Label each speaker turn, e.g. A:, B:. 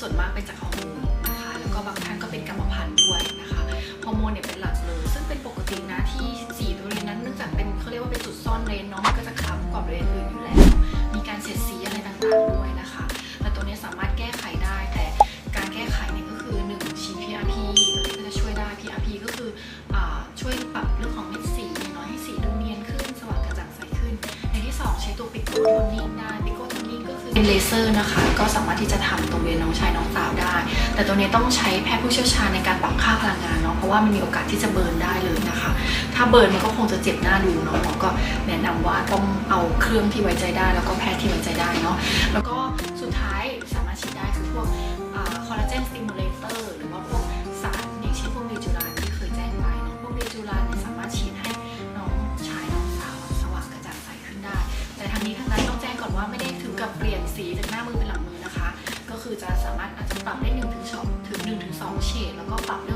A: ส่วนมากเป็นจากฮอร์โมนนะคะ แล้วก็บางท่านก็เป็นกรรมพันธุ์ด้วยนะคะฮอร์โมนเนี่ยเป็นหลักเลย ซึ่งเป็นปกตินะที่สีบริเวณนั้นเนื่องจากเป็นเขาเรียกว่าเป็นจุดซ่อนเรนเนาะมันก็จะคล้ำกว่าบริเวณอื่นอยู่แล้ว มีการเสียดสีอะไรต่างๆด้วยนะคะ แต่ตัวนี้สามารถแก้ไขได้แต่การแก้ไขเนี่ยก็คือหนึ่งฉีด PRP ตัวนี้ก็จะช่วยได้ PRP ก็คืออช่วยปรับเรื่องของเม็ดสีน้อยให้สีดูเนียนขึ้น สว่างกระจ่างใสขึ้นในที่ 2 ใช้ตัวปิโก้โทน เป็นเลเซอร์นะคะ ก็สามารถที่จะทำตรงเวียนน้องชายน้องสาวได้ แต่ตัวนี้ต้องใช้แพทย์ผู้เชี่ยวชาญในการปรับค่าพลังงานเนาะเพราะว่ามันมีโอกาสที่จะเบิร์นได้เลยนะคะ ถ้าเบิร์นมันก็คงจะเจ็บหน้าดูเนาะหมอก็แนะนำว่าต้องเอาเครื่องที่ไว้ใจได้ แล้วก็แพทย์ที่ไว้ใจได้นะ ว่าไม่ได้ถึงกับเปลี่ยนสีจากหน้ามือเป็นหลังมือนะคะ ก็คือจะสามารถอาจจะปรับได้1ถึง2ถึง1ถึง2เฉดแล้วก็ปรับเรื่อง